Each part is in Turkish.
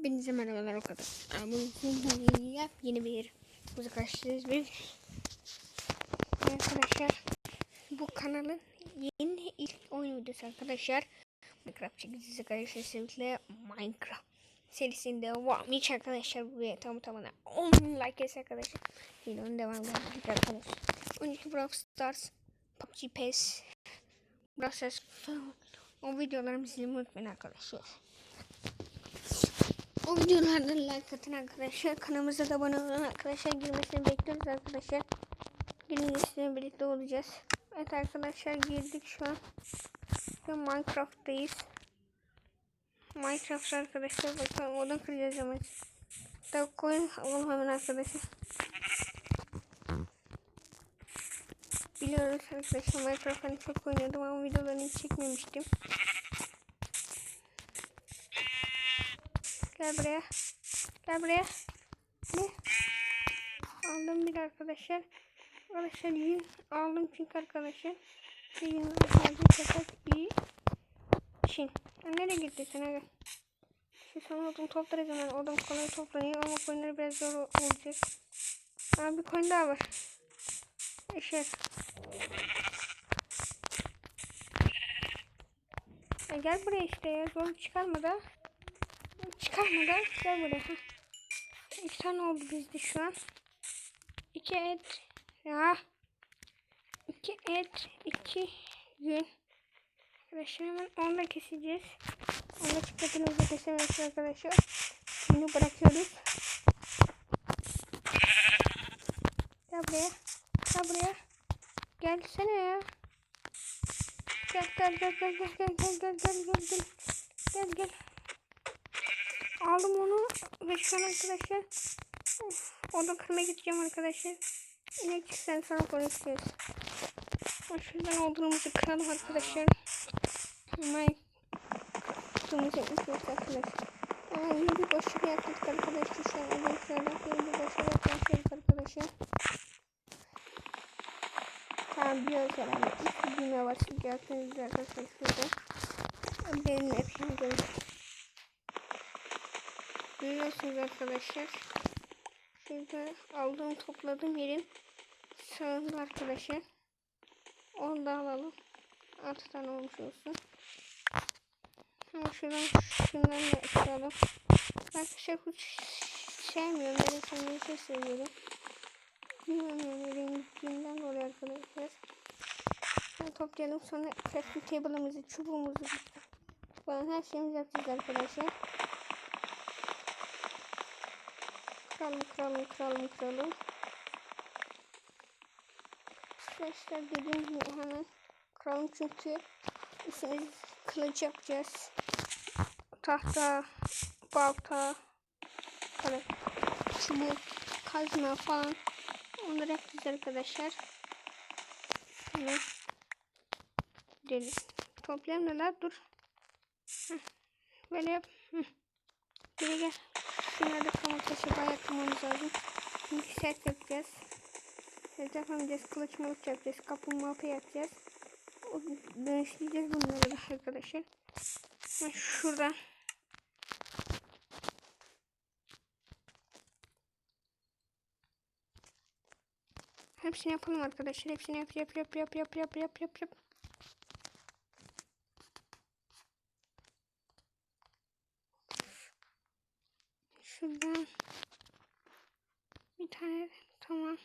Hepinize merhabalar o kadar. Bugün yap yeni bir müzik açtığınız bir arkadaşlar bu kanalın yeni ilk oyun videosu arkadaşlar. Minecraft çekicisi arkadaşlar sevinçle Minecraft serisinde devam hiç arkadaşlar buraya tam tamına 10 like etse arkadaşlar. Videonun devamı gelecek arkadaşlar. Önceki Brawl Stars, PUBG PES, Brawl Stars o videolarımı izlemeyi unutmayın arkadaşlar. O videolardan like atın arkadaşlar. Kanalımıza da abone olun arkadaşlar. Girmesini bekliyoruz arkadaşlar. Girince birlikte olacağız. Evet arkadaşlar girdik şu an. Ve Minecraft'tayız. Minecraft arkadaşlar bakalım odan kıracağız ama. Tabi koyun alalım hemen arkadaşlar. Biliyoruz arkadaşlar Minecraft hani çok oynuyordum ama videolarını hiç çekmemiştim. Gel buraya. Gel buraya. Ne? Aldım bir arkadaşlar. Arkadaşlar yün aldım çünkü arkadaşlar. Yün aldım fakat iyi. Çin. Nereye gitti sen aga? Şu son odun toplarız hemen. Odun kolay toplanıyor ama koyunları biraz zor olacak. Abi koyun daha var. Eşer. Ya gel buraya işte ya. Zor çıkarma da. Çıkarmadan gel buraya. İki tane oldu bizde şu an. İki et. Ya. İki et. iki gün. Arkadaşlar hemen onu da keseceğiz. Onu da çıkartımızı kesemeyiz arkadaşlar. Bunu bırakıyoruz. Gel buraya. Gel buraya. Gelsene ya. Gel gel gel gel gel gel gel gel gel gel gel gel aldım onu ve şu an arkadaşlar odun kırmaya gideceğim arkadaşlar. İnek çıksan sonra konuşacağız. Şuradan odunumuzu kıralım arkadaşlar. Hemen yapmışız arkadaşlar. Hemen yeni bir boşluk yaptık arkadaşlar. Şu an odun kırarak yeni bir boşluk yapmışız arkadaşlar. Tamam biliyoruz herhalde. İlk düğmeye başlayacaksınız arkadaşlar şurada. Benim hepsini görüyorum. Görüyorsunuz arkadaşlar. Şurada aldığım topladığım yerin sağında arkadaşlar. Onu da alalım. 6 tane olmuş olsun. Ama şuradan şundan da çıkalım. Arkadaşlar hiç sevmiyorum. Ben sen neyse seviyorum. Bilmiyorum yani renginden dolayı arkadaşlar. Şimdi toplayalım sonra crafting table'ımızı, çubuğumuzu falan her şeyimizi yapacağız arkadaşlar. Kıralım kıralım kıralım kıralım. Arkadaşlar dediğim gibi hemen kıralım çünkü üstümüz kılıç yapacağız. Tahta, balta, böyle çubuk, kazma falan onları yapacağız arkadaşlar. Şimdi gidelim. Toplayalım la dur. Heh. Böyle yap. Heh. Geri gel. Şunlarda kama taşı bayağı kırmamız lazım. Çünkü set yapacağız. Set yapamayacağız. Kılıç malık yapacağız. Kaplumbağa yapacağız. O, dönüşleyeceğiz bunları da arkadaşlar. Ben şurada. Hepsini yapalım arkadaşlar. Hepsini yap yap yap yap yap yap yap yap yap. Şuradan bir tane tamam.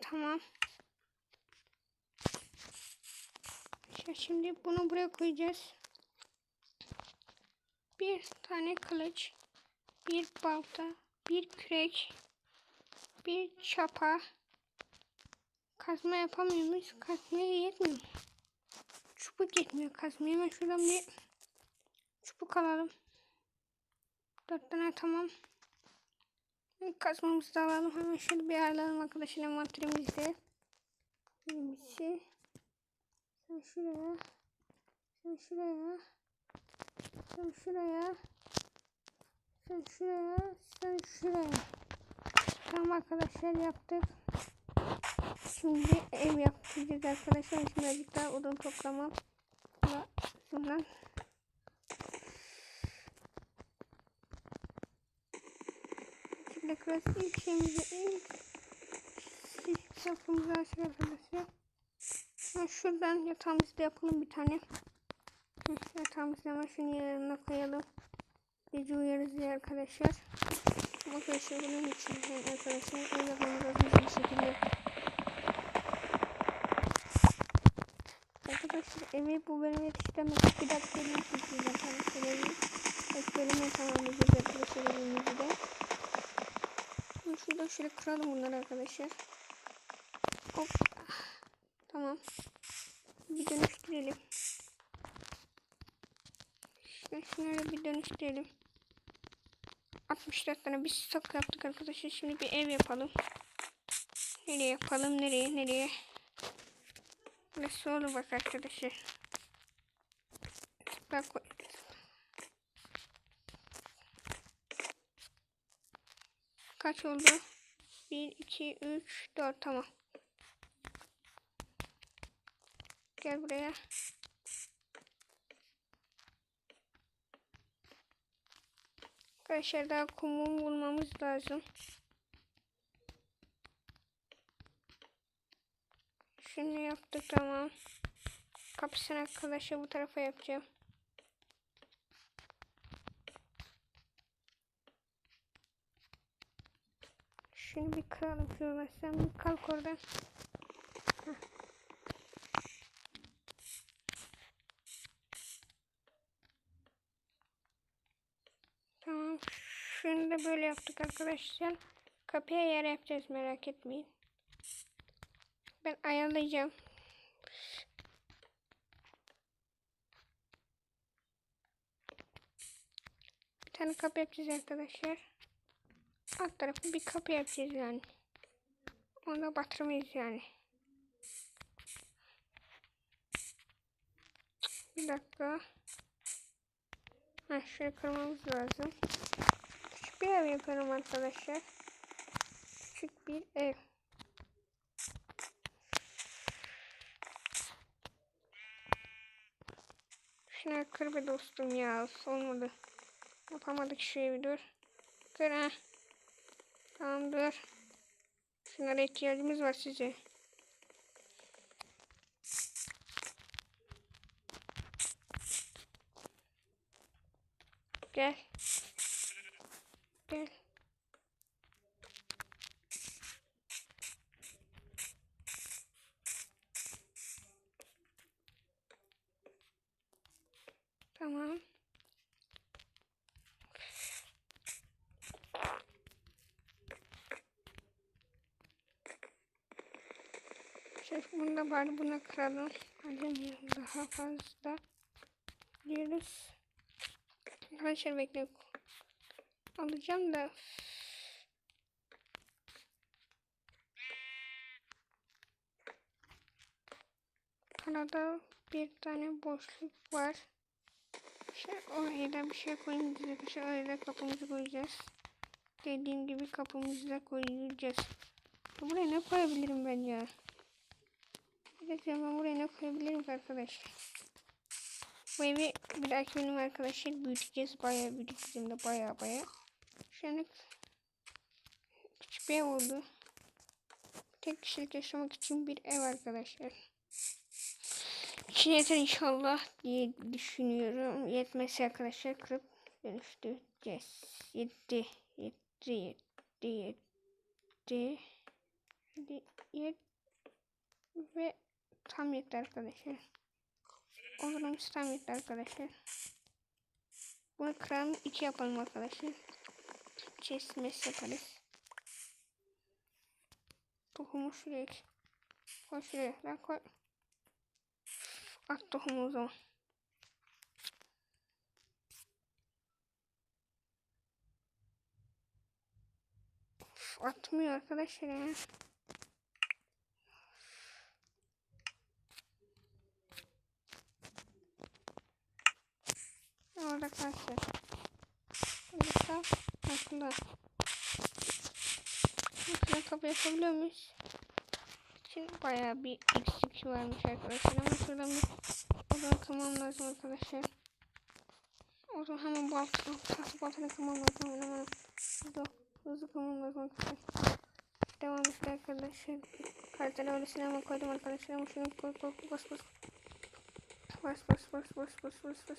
Tamam. Şimdi bunu buraya koyacağız. Bir tane kılıç, bir balta, bir kürek, bir çapa. Kazma yapamıyor muyuz? Kazmaya yetmiyor. Çubuk yetmiyor kazmaya. Şuradan bir çubuk alalım. Dört tane tamam. Kazmamızı da alalım. Hemen şöyle bir ayarlayalım arkadaşlar envanterimizde. Birisi. Sen şuraya. Sen şuraya. Sen şuraya. Sen şuraya. Sen şuraya. Tamam arkadaşlar yaptık. Şimdi ev yapacağız arkadaşlar. Şimdi birazcık daha odun toplamam. Şundan kırarız. İlk şeyimizi ilk ilk safımızı açtık arkadaşlar. Ha, şuradan yatağımızı da yapalım bir tane. Yatağımızı hemen şunun yanına koyalım. Gece uyarız diye arkadaşlar. Arkadaşlar bunun için hem arkadaşlar el yapmamız lazım bir şekilde. Arkadaşlar evi bu bölüme yetiştirmek bir dakika bölüm çekeceğiz arkadaşlar evi. Evet bölümü tamamlayacağız arkadaşlar evimizi de. Şimdi şöyle kıralım bunları arkadaşlar. Hop. Tamam. Bir dönüştürelim. İşte şunları bir dönüştürelim. 64 tane bir stok yaptık arkadaşlar. Şimdi bir ev yapalım. Nereye yapalım? Nereye? Nereye? Nasıl olur bak arkadaşlar. Koy. Kaç oldu? 1, 2, 3, 4 tamam. Gel buraya. Arkadaşlar daha kumu bulmamız lazım. Şunu yaptık tamam. Kapısını arkadaşlar bu tarafa yapacağım. Şunu bir kıralım şuradan. Sen bir kalk oradan. Tamam. Şunu da böyle yaptık arkadaşlar. Kapıya yer yapacağız merak etmeyin. Ben ayarlayacağım. Bir tane kapı yapacağız arkadaşlar. Alt tarafı bir kapı yapacağız yani. Onu da batırmayız yani. Bir dakika. Ha, şöyle kırmamız lazım. Küçük bir ev yapıyorum arkadaşlar. Küçük bir ev. Şuna kır be dostum ya. Olmadı. Yapamadık şu evi dur. Kır ha. Tamam dur. Şunlara ihtiyacımız var size. Gel. Gel. Tamam. Şef bunu da bari buna kıralım. Hadi daha fazla diyoruz. Arkadaşlar bekle. Alacağım da. Arada bir tane boşluk var. Şey, oraya da bir şey koymayacağız arkadaşlar. Oraya da kapımızı koyacağız. Dediğim gibi kapımızı da koyacağız. Buraya ne koyabilirim ben ya? Dakika ben buraya ne koyabilirim ki arkadaşlar? Bu evi bir dahaki bölüm arkadaşlar büyüteceğiz. Bayağı büyüteceğiz de bayağı bayağı. Şu küçük bir ev oldu. Tek kişilik yaşamak için bir ev arkadaşlar. İçine yeter inşallah diye düşünüyorum. Yetmesi arkadaşlar kırıp dönüştüreceğiz. Yetti. Yetti. Yetti. Yetti. Hadi yet. Ve tam yetti arkadaşlar. O zaman tam yetti arkadaşlar. Bunu kıralım. iki yapalım arkadaşlar. Chest mes yaparız. Tohumu şuraya koy şuraya. Ben koy. At tohumu o zaman. Atmıyor arkadaşlar ya. Orada kalsın. Burada. Aslında. Şuna kapı yapabiliyor muyuz? Şimdi bayağı bir eksik varmış arkadaşlar ama şuradan bir odanı kırmam lazım arkadaşlar. O zaman hemen balta, tahta baltayla kırmam lazım hemen hemen. Hızlı, Hızlı kırmam lazım arkadaşlar. Devam işte arkadaşlar. Kartları öyle sinema koydum arkadaşlar ama şunu koy koy bas bas. Bas bas bas bas bas bas bas.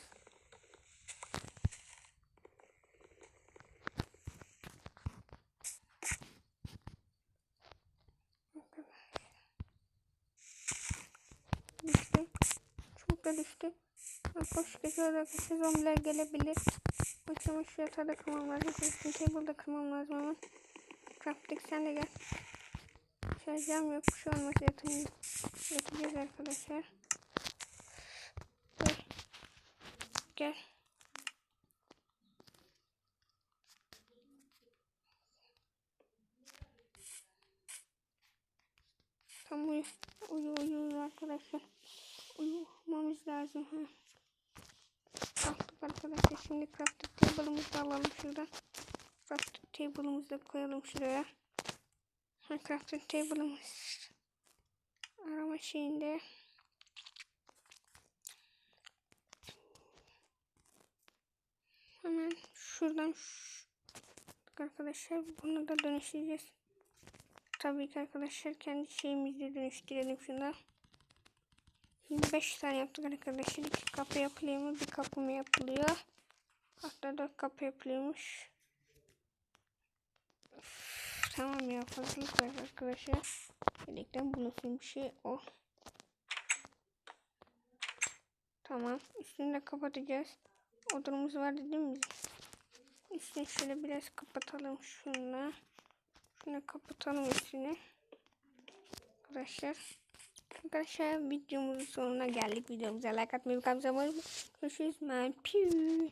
Düştü. Çok da düştü. Koş geçiyor arkadaşlar zombiler gelebilir. Başıma şu yatağı kırmam lazım. Crafting table da kırmam lazım ama. Crafting sen de gel. Şarjım yok. Şu an nasıl yatayım? Yatacağız arkadaşlar. Gel. Gel. Tam. Uyu uyu uyu arkadaşlar. Uyumamız lazım. Ha. Kalktık arkadaşlar. Şimdi crafting table'ımızı alalım şuradan. Crafting table'ımızı da koyalım şuraya. Ha, table'ımız. Arama şeyinde. Hemen şuradan şu- arkadaşlar bunu da dönüştüreceğiz. Tabii ki arkadaşlar kendi şeyimizi dönüştürelim şuna. 25 tane yaptık arkadaşlar. İki kapı yapılıyor mu? Bir kapı mı yapılıyor? Hatta dört kapı yapılıyormuş. Üf, tamam ya fazlalık var arkadaşlar. Yedekten bulunsun bir şey o. Tamam. Üstünü de kapatacağız. Odunumuz var değil mi? Üstünü şöyle biraz kapatalım şunla. Şunu kapatalım üstünü. Arkadaşlar. Arkadaşlar videomuzun sonuna geldik. Videomuza like atmayı, kanalımıza abone olmayı. Görüşürüz. Ben piu.